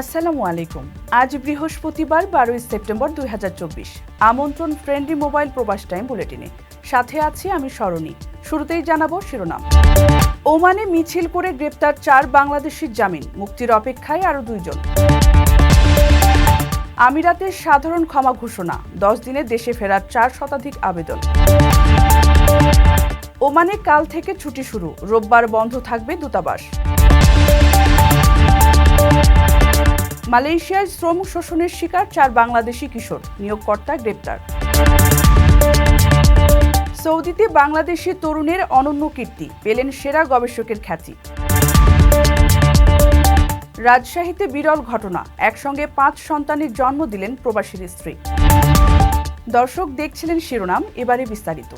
আসসালামু আলাইকুম। আজ বৃহস্পতিবার, বারোই সেপ্টেম্বর দুই আমন্ত্রণ ফ্রেন্ডলি মোবাইল প্রবাস টাইম বুলেটিনে। সাথে আছি আমি সরণি শুরুতেই জানাব শিরোনাম। ওমানে মিছিল করে গ্রেপ্তার চার বাংলাদেশির জামিন, মুক্তির অপেক্ষায় আরও দুইজন। আমিরাতের সাধারণ ক্ষমা ঘোষণা, দশ দিনে দেশে ফেরার চার শতাধিক আবেদন। ওমানে কাল থেকে ছুটি শুরু, রোববার বন্ধ থাকবে দূতাবাস। মালয়েশিয়ায় শ্রম শোষণের শিকার চার বাংলাদেশি কিশোর, নিয়োগকর্তা গ্রেপ্তার। সৌদিতে বাংলাদেশি তরুণের অনন্য কীর্তি, পেলেন সেরা গবেষকের খ্যাতি। রাজশাহীতে বিরল ঘটনা, একসঙ্গে পাঁচ সন্তানের জন্ম দিলেন প্রবাসীর স্ত্রী। দর্শক দেখছিলেন শিরোনাম, এবারে বিস্তারিত।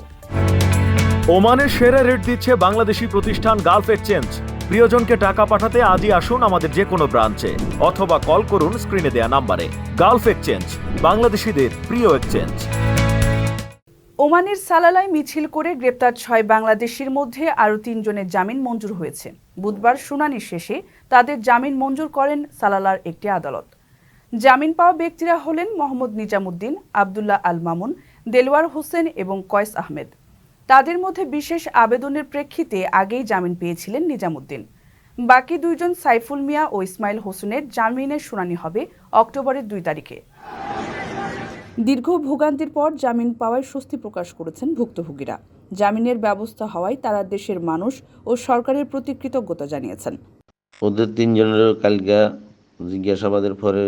ওমানের সেরা রেট দিচ্ছে বাংলাদেশি প্রতিষ্ঠান গালফ এক্সচেঞ্জ প্রিয়জনকে টাকা পাঠাতে আজই আসুন আমাদের যে কোনো ব্রাঞ্চে, অথবা কল করুন স্ক্রিনে দেয়া নাম্বারে। গালফ এক্সচেঞ্জ, বাংলাদেশিদের প্রিয় এক্সচেঞ্জ। ওমানের সালালায় মিছিল করে গ্রেপ্তার ছয় বাংলাদেশির মধ্যে আরও তিনজনের জামিন মঞ্জুর হয়েছে। বুধবার শুনানি শেষে তাদের জামিন মঞ্জুর করেন সালালার একটি আদালত। জামিন পাওয়া ব্যক্তিরা হলেন মোহাম্মদ নিজামুদ্দিন, আবদুল্লাহ আল মামুন দেলওয়ার হোসেন এবং কয়েস আহমেদ। তাদের মধ্যে বিশেষ আবেদনের প্রেক্ষিতে আগেই জামিন পেয়েছিলেন নিজামুদ্দিন। বাকি দুইজন সাইফুল মিয়া ও ইসমাইল হোসেনের জামিনের শুনানি হবে অক্টোবরের দুই তারিখে। দীর্ঘ ভোগান্তির পর জামিন পাওয়ায় স্বস্তি প্রকাশ করেছেন ভুক্তভোগীরা। জামিনের ব্যবস্থা হওয়ায় তারা দেশের মানুষ ও সরকারের প্রতি কৃতজ্ঞতা জানিয়েছেন। ওদের তিনজনেরও কালকা জিজ্ঞাসাবাদের পরে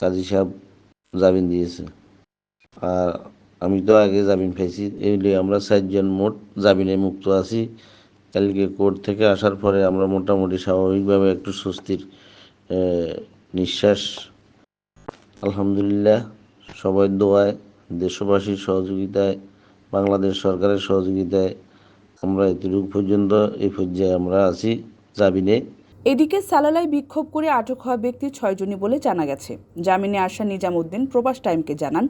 কাজী সাহেব জামিন দিয়েছে। আর আমি তো আগে জামিন পাইছি। এইগুলি আমরা চারজন মোট জামিনে মুক্ত আছি। কালকে কোর্ট থেকে আসার পরে আমরা মোটামুটি স্বাভাবিকভাবে একটু স্বস্তির নিঃশ্বাস। আলহামদুলিল্লাহ, সবাই দোয়ায়, দেশবাসীর সহযোগিতায়, বাংলাদেশ সরকারের সহযোগিতায় আমরা এতটুকু পর্যন্ত এই পর্যায়ে আমরা আছি জামিনে। এদিকে সালালায় বিক্ষোভ করে আটক হওয়া ব্যক্তি ছয়জনই বলে জানা গেছে। জামিনে আসা নিজামুদ্দিন প্রবাস টাইমকে জানান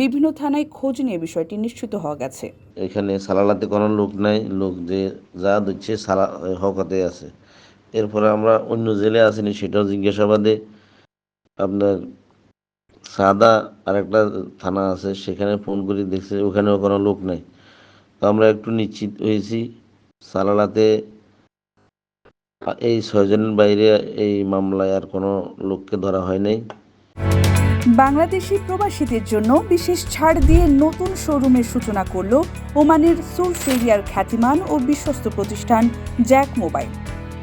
বিভিন্ন থানায় খোঁজ নিয়ে বিষয়টি নিশ্চিত হওয়া গেছে। এখানে সালালাতে কোনো লোক নাই, লোক যে যা দিচ্ছে সালা হকাতে আছে। এরপরে আমরা অন্য জেলে আসিনি, সেটাও জিজ্ঞাসাবাদে আপনার সাদা আরেকটা থানা আছে, সেখানে ফোন করে দেখছে, ওখানেও কোনো লোক নাই। তো আমরা একটু নিশ্চিত হয়েছি, সালালাতে এই ছয়জনের বাইরে এই মামলায় আর কোনো লোককে ধরা হয় নাই। বাংলাদেশি প্রবাসীদের জন্য বিশেষ ছাড় দিয়ে নতুন শোরুমের সূচনা করল ওমানের সুল ফেরিয়ার খ্যাতিমান ও বিশ্বস্ত প্রতিষ্ঠান জ্যাক মোবাইল।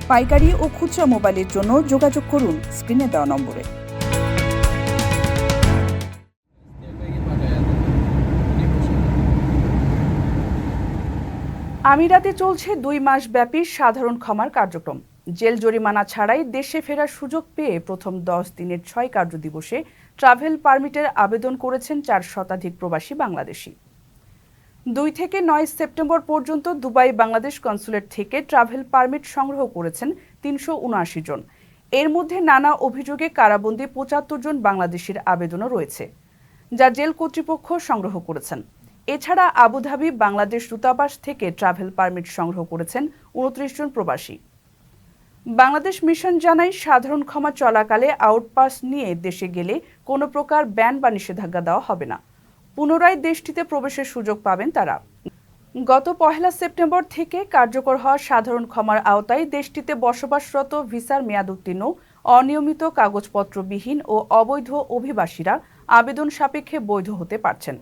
পাইকারি ও খুচরা মোবাইলের জন্য যোগাযোগ করুন স্ক্রিনে দেওয়া নম্বরে। আমিরাতে চলছে দুই মাস ব্যাপী সাধারণ ক্ষমার কার্যক্রম। জেল জরিমানা ছাড়াই দেশে ফেরার সুযোগ পেয়ে প্রথম দশ দিনের ছয় কার্য দিবসে ট্রাভেল পারমিটের আবেদন করেছেন চার শতাধিক প্রবাসী বাংলাদেশি। দুই থেকে নয় সেপ্টেম্বর পর্যন্ত দুবাই বাংলাদেশ কনসুলেট থেকে ট্রাভেল পারমিট সংগ্রহ করেছেন তিনশো উনআশি জন। এর মধ্যে নানা অভিযোগে কারাবন্দী পঁচাত্তর জন বাংলাদেশির আবেদনও রয়েছে, যা জেল কর্তৃপক্ষ সংগ্রহ করেছেন। এছাড়া আবুধাবি বাংলাদেশ দূতাবাস থেকে ট্রাভেল পারমিট সংগ্রহ করেছেন উনত্রিশ জন প্রবাসী। বাংলাদেশ মিশন জানায়, সাধারণ ক্ষমা চলাকালে আউটপাস নিয়ে দেশে গেলে কোনো প্রকার ব্যান বা নিষেধাজ্ঞা দেওয়া হবে না। পুনরায় দেশটিতে প্রবেশের সুযোগ পাবেন তারা। গত পহেলা সেপ্টেম্বর থেকে কার্যকর হওয়া সাধারণ ক্ষমার আওতায় দেশটিতে বসবাসরত ভিসার মেয়াদ উত্তীর্ণ, অনিয়মিত কাগজপত্রবিহীন ও অবৈধ অভিবাসীরা আবেদন সাপেক্ষে বৈধ হতে পারছেন।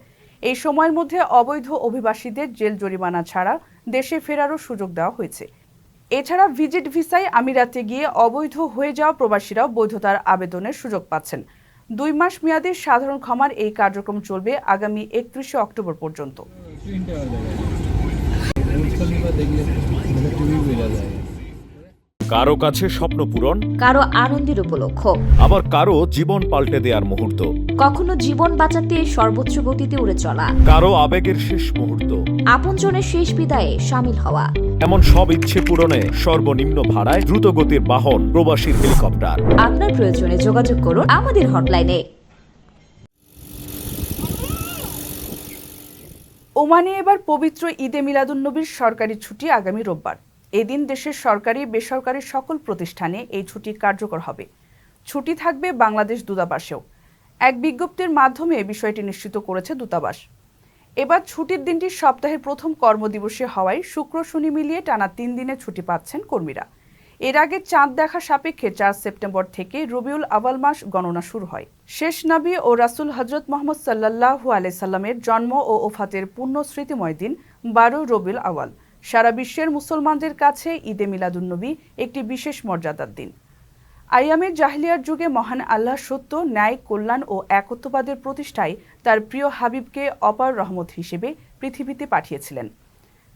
এই সময়ের মধ্যে অবৈধ অভিবাসীদের জেল জরিমানা ছাড়া দেশে ফেরারও সুযোগ দেওয়া হয়েছে। এছাড়া ভিজিট ভিসায় আমিরাতে গিয়ে অবৈধ হয়ে যাওয়া প্রবাসীরাও বৈধতার আবেদনের সুযোগ পাচ্ছেন। দুই মাস মেয়াদে সাধারণ ক্ষমার এই কার্যক্রম চলবে আগামী একত্রিশে অক্টোবর পর্যন্ত। কারও কাছে স্বপ্ন পূরণ কারও আনন্দের উপলক্ষ। আবার কারও জীবন পাল্টে দেওয়ার মুহূর্ত। কখনো জীবন বাঁচাতে সর্বোচ্চ গতিতে উড়ে চলা। কারও আবেগের শেষ মুহূর্ত। আপনজনের শেষ বিদায়ে সামিল হওয়া। এমন সব ইচ্ছে পূরণে সর্বনিম্ন ভাড়ায় দ্রুত গতির বাহন প্রবাসীর হেলিকপ্টার। আপনার প্রয়োজনে যোগাযোগ করুন আমাদের হটলাইনে। ওমানে এবার পবিত্র ঈদে মিলাদুন্নবীর সরকারি ছুটি আগামী রোববার। এদিন দেশের সরকারি, বেসরকারি সকল প্রতিষ্ঠানে এই ছুটি কার্যকর হবে। ছুটি থাকবে বাংলাদেশ দূতাবাসেও। এক বিজ্ঞপ্তির মাধ্যমে বিষয়টি নিশ্চিত করেছে দূতাবাস। এবার ছুটির দিনটি সপ্তাহের প্রথম কর্মদিবসে হওয়ায় শুক্র শনি মিলিয়ে টানা তিন দিনের ছুটি পাচ্ছেন কর্মীরা। এর আগে চাঁদ দেখা সাপেক্ষে চার সেপ্টেম্বর থেকে রবিউল আওয়াল মাস গণনা শুরু হয়। শেষ নবী ও রাসূল হজরত মোহাম্মদ সাল্লাল্লাহু আলাইহি সাল্লামের জন্ম ও ওফাতের পূর্ণ স্মৃতিময় দিন বারো রবিউল আওয়াল সারা বিশ্বের মুসলমানদের কাছে ঈদে মিলাদুন্নবী একটি বিশেষ মর্যাদার দিন। আইয়ামের জাহিলিয়ার যুগে মহান আল্লাহ সত্য, ন্যায়, কল্যাণ ও একত্ববাদের প্রতিষ্ঠায় তার প্রিয় হাবিবকে অপার রহমত হিসেবে পৃথিবীতে পাঠিয়েছিলেন।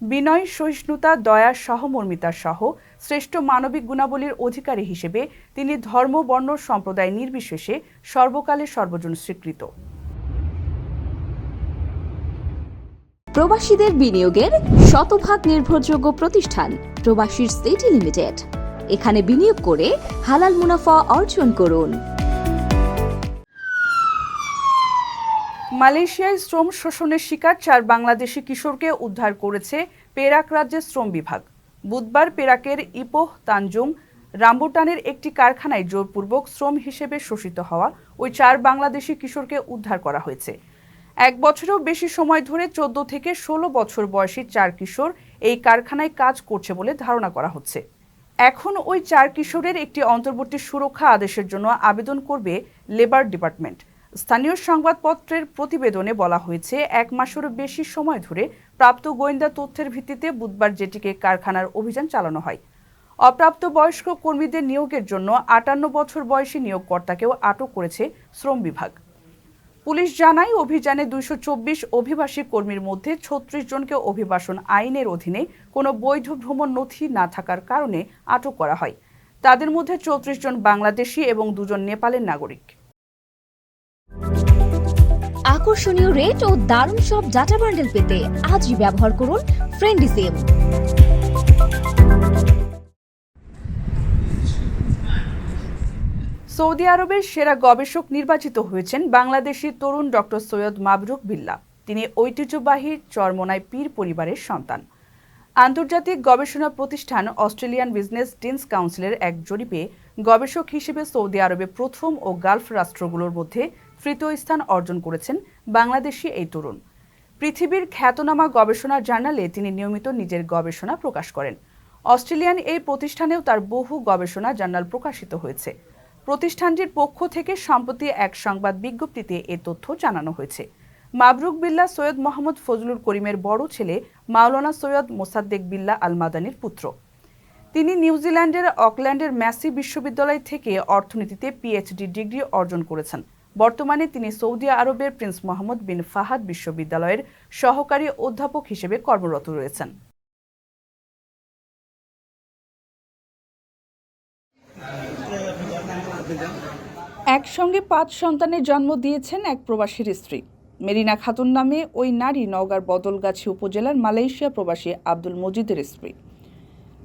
বিনয়, সহিষ্ণুতা, দয়া, সহমর্মিতা সহ শ্রেষ্ঠ মানবিক গুণাবলীর অধিকারী হিসেবে তিনি ধর্ম, বর্ণ, সম্প্রদায় নির্বিশেষে সর্বকালে সর্বজন স্বীকৃত। প্রবাসীদের বিনিয়োগের শতভাগ নির্ভরযোগ্য প্রতিষ্ঠান প্রবাসীর সিটি লিমিটেড। এখানে বিনিয়োগ করে হালাল মুনাফা অর্জন করুন। মালয়েশিয়ায় শ্রম শোষণের শিকার চার বাংলাদেশি কিশোরকে উদ্ধার করেছে পেরাক রাজ্যের শ্রম বিভাগ। বুধবার পেরাকের ইপোহ তানজুং রাম্বুটানের একটি কারখানায় জোরপূর্বক শ্রম হিসেবে শোষিত হওয়া ওই চার বাংলাদেশি কিশোরকে উদ্ধার করা হয়েছে। এক বছরেও বেশি সময় ধরে চোদ্দ থেকে ষোলো বছর বয়সী চার কিশোর এই কারখানায় কাজ করছে বলে ধারণা করা হচ্ছে। এখন ওই চার কিশোরের একটি অন্তর্বর্তী সুরক্ষা আদেশের জন্য আবেদন করবে লেবার ডিপার্টমেন্ট। স্থানীয় সংবাদপত্রের প্রতিবেদনে বলা হয়েছে, এক মাসেরও বেশি সময় ধরে প্রাপ্ত গোয়েন্দা তথ্যের ভিত্তিতে বুধবার যেটিকে কারখানার অভিযান চালানো হয়। অপ্রাপ্ত বয়স্ক কর্মীদের নিয়োগের জন্য আটান্ন বছর বয়সী নিয়োগকর্তাকেও আটক করেছে শ্রম বিভাগ। পুলিশ জানায়, অভিযানে দুইশো চব্বিশ অভিবাসী কর্মীর মধ্যে ছত্রিশ জনকে অভিবাসন আইনের অধীনে কোনো বৈধ ভ্রমণ নথি না থাকার কারণে আটক করা হয়। তাদের মধ্যে চৌত্রিশ জন বাংলাদেশি এবং দুজন নেপালের নাগরিক। আকর্ষণীয় রেট ও দারুণ সব ডাটা বান্ডেল পেতে আজই ব্যবহার করুন ফ্রেন্ডি সৌদি আরবের সেরা গবেষক নির্বাচিত হয়েছেন বাংলাদেশি তরুণ ডক্টর সৈয়দ মাবরুক বিল্লা। তিনি ঐতিহ্যবাহী চরমোনাই পীর পরিবারের সন্তান। আন্তর্জাতিক গবেষণা প্রতিষ্ঠান অস্ট্রেলিয়ান বিজনেস ডিন্স কাউন্সিলের এক জরিপে গবেষক হিসেবে সৌদি আরবে প্রথম ও গালফ রাষ্ট্রগুলোর মধ্যে তৃতীয় স্থান অর্জন করেছেন বাংলাদেশি এই তরুণ। পৃথিবীর খ্যাতনামা গবেষণা জার্নালে তিনি নিয়মিত নিজের গবেষণা প্রকাশ করেন। অস্ট্রেলিয়ান এই প্রতিষ্ঠানেও তার বহু গবেষণা জার্নাল প্রকাশিত হয়েছে। প্রতিষ্ঠানটির পক্ষ থেকে সম্প্রতি এক সংবাদ বিজ্ঞপ্তিতে এ তথ্য জানানো হয়েছে। মাবরুক বিল্লা সৈয়দ মোহাম্মদ ফজলুল করিমের বড় ছেলে মাওলানা সৈয়দ মোসাদ্দেক বিল্লা আল মাদানির পুত্র। তিনি নিউজিল্যান্ডের অকল্যান্ডের ম্যাসি বিশ্ববিদ্যালয় থেকে অর্থনীতিতে পিএইচডি ডিগ্রি অর্জন করেছেন। বর্তমানে তিনি সৌদি আরবের প্রিন্স মোহাম্মদ বিন ফাহাদ বিশ্ববিদ্যালয়ের সহকারী অধ্যাপক হিসেবে কর্মরত রয়েছেন। একসঙ্গে পাঁচ সন্তানের জন্ম দিয়েছেন এক প্রবাসীর স্ত্রী। মেরিনা খাতুন নামে ওই নারী নওগাঁর বদলগাছি উপজেলার মালয়েশিয়া প্রবাসী আব্দুল মজিদের স্ত্রী।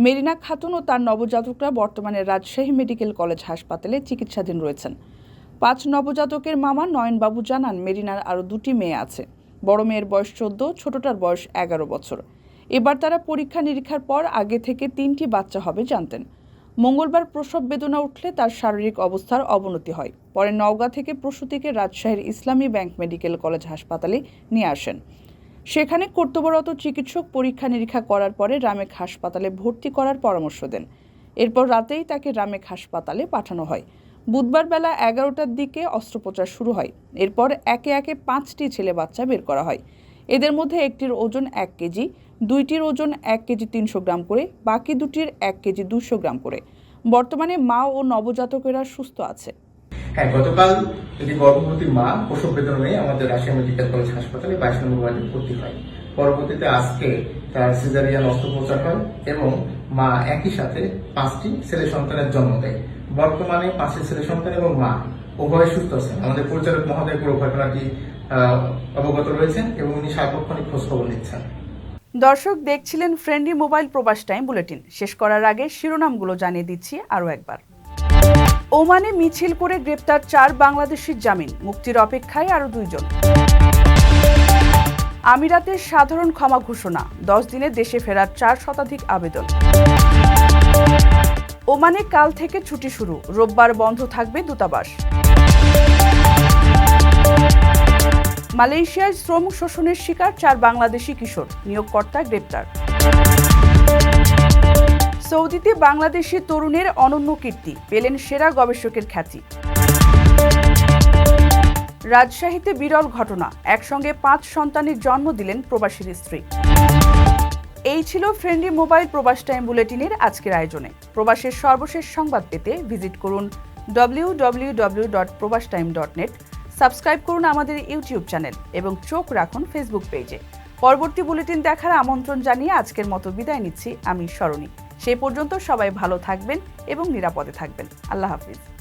মেরিনা খাতুন ও তার নবজাতকরা বর্তমানে রাজশাহী মেডিকেল কলেজ হাসপাতালে চিকিৎসাধীন রয়েছেন। পাঁচ নবজাতকের মামা নয়নবাবু জানান, মেরিনার আরও দুটি মেয়ে আছে। বড় মেয়ের বয়স চোদ্দ, ছোটটার বয়স এগারো বছর। এবার তারা পরীক্ষা নিরীক্ষার পর আগে থেকে তিনটি বাচ্চা হবে জানতেন। মঙ্গলবার প্রসব বেদনা উঠলে তার শারীরিক অবস্থার অবনতি হয়। পরে নওগাঁ থেকে প্রসূতিকে রাজশাহীর ইসলামী ব্যাংক মেডিকেল কলেজ হাসপাতালে নিয়ে আসেন। সেখানে কর্তব্যরত চিকিৎসক পরীক্ষা নিরীক্ষা করার পরে রামেক হাসপাতালে ভর্তি করার পরামর্শ দেন। এরপর রাতেই তাকে রামেক হাসপাতালে পাঠানো হয়। বুধবার বেলা এগারোটার দিকে অস্ত্রোপচার শুরু হয়। এরপর একে একে পাঁচটি ছেলে বাচ্চা বের করা হয়। এদের মধ্যে একটির ওজন এক কেজি, দুইটির ওজন এক কেজি তিনশো গ্রাম করে, বাকি দুটির এক কেজি দুশো গ্রাম করে। বর্তমানে মা ও নবজাতকেরা সুস্থ আছে। হ্যাঁ গতকাল একটি গর্ভবতী মা প্রসব বেদনা নিয়ে আমাদের রাজশাহী মেডিকেল কলেজ হাসপাতালে বাইশ নম্বর ওয়ার্ডে ভর্তি হয়। পরবর্তীতে আজকে তার সিজারিয়ান অস্ত্রোপচার হয় এবং মা একই সাথে পাঁচটি ছেলে সন্তানের জন্ম দেয়। বর্তমানে পাঁচটি ছেলে সন্তান এবং মা উভয় সুস্থ আছেন। আমাদের পরিচালক মহোদয় পুরো ঘটনাটি অবগত রয়েছেন এবং উনি সার্বক্ষণিক খোঁজখবর নিচ্ছেন। দর্শক, দেখছিলেন friendly mobile Probash time bulletin. শেষ করার আগে শিরোনামগুলো জানিয়ে দিচ্ছি আরও একবার। ওমানে মিছিল করে গ্রেপ্তার চার বাংলাদেশির জামিন। মুক্তির অপেক্ষায় আরও দুইজন। আমিরাতের সাধারণ ক্ষমা ঘোষণা। দশ দিনে দেশে ফেরার চার শতাধিক আবেদন। ওমানে কাল থেকে ছুটি শুরু। রোববার বন্ধ থাকবে দূতাবাস। মালয়েশিয়ায় শ্রম শোষণের শিকার চার বাংলাদেশি কিশোর, নিয়োগকর্তা গ্রেপ্তার। সৌদিতে বাংলাদেশি তরুণের অনন্য কীর্তি, পেলেন সেরা গবেষকের খ্যাতি। রাজশাহীতে বিরল ঘটনা, একসঙ্গে পাঁচ সন্তানের জন্ম দিলেন প্রবাসীর স্ত্রী। এই ছিল ফ্রেন্ডলি মোবাইল প্রবাস টাইম বুলেটিনের আজকের আয়োজনে। প্রবাসের সর্বশেষ সংবাদ পেতে ভিজিট করুন W W W dot Probash time dot net subscribe করুন আমাদের ইউটিউব চ্যানেল এবং চোখ রাখুন ফেসবুক পেজে। পরবর্তী বুলেটিন দেখার আমন্ত্রণ জানিয়ে আজকের মতো বিদায় নিচ্ছি আমি স্মরণী। সেই পর্যন্ত সবাই ভালো থাকবেন এবং নিরাপদে থাকবেন। আল্লাহ হাফিজ।